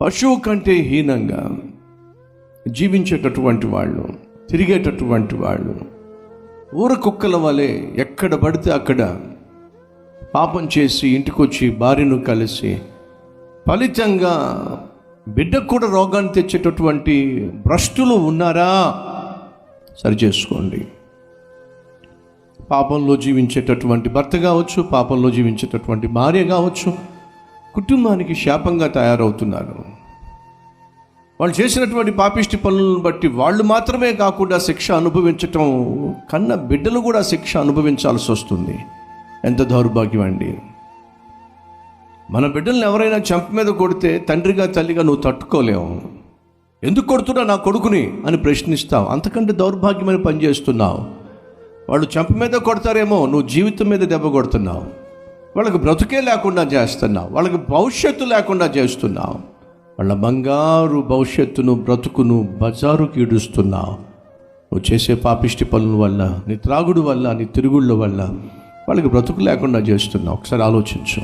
పశువు కంటే హీనంగా జీవించేటటువంటి వాళ్ళు తిరిగేటటువంటి వాళ్ళు ఊర కుక్కల వలె ఎక్కడ పడితే అక్కడ పాపం చేసి ఇంటికొచ్చి భార్యను కలిసి ఫలితంగా బిడ్డకు కూడా రోగాన్ని తెచ్చేటటువంటి భ్రష్టులు ఉన్నారా? సరి చేసుకోండి. పాపంలో జీవించేటటువంటి భర్త కావచ్చు పాపంలో జీవించేటటువంటి భార్య కావచ్చు కుటుంబానికి శాపంగా తయారవుతున్నారు. వాళ్ళు చేసినటువంటి పాపిష్టి పనులను బట్టి వాళ్ళు మాత్రమే కాకుండా శిక్ష అనుభవించటం కన్న బిడ్డలు కూడా శిక్ష అనుభవించాల్సి వస్తుంది. ఎంత దౌర్భాగ్యం అండి. మన బిడ్డలను ఎవరైనా చెంప మీద కొడితే తండ్రిగా తల్లిగా నువ్వు తట్టుకోలేవు. ఎందుకు కొడుతున్నా నా కొడుకుని అని ప్రశ్నిస్తావు. అంతకంటే దౌర్భాగ్యమని పనిచేస్తున్నావు వాళ్ళు చెంప మీద కొడతారేమో నువ్వు జీవితం మీద దెబ్బ కొడుతున్నావు. వాళ్ళకి బ్రతుకే లేకుండా చేస్తున్నావు. వాళ్ళకి భవిష్యత్తు లేకుండా చేస్తున్నావు. వాళ్ళ బంగారు భవిష్యత్తును బ్రతుకును బజారుకి ఈడుస్తున్నావు నువ్వు చేసే పాపిష్టి పనుల వల్ల నీ త్రాగుడు వల్ల నీ తిరుగుళ్ళ వల్ల వాళ్ళకి బ్రతుకు లేకుండా చేస్తున్నావు ఒకసారి ఆలోచించు.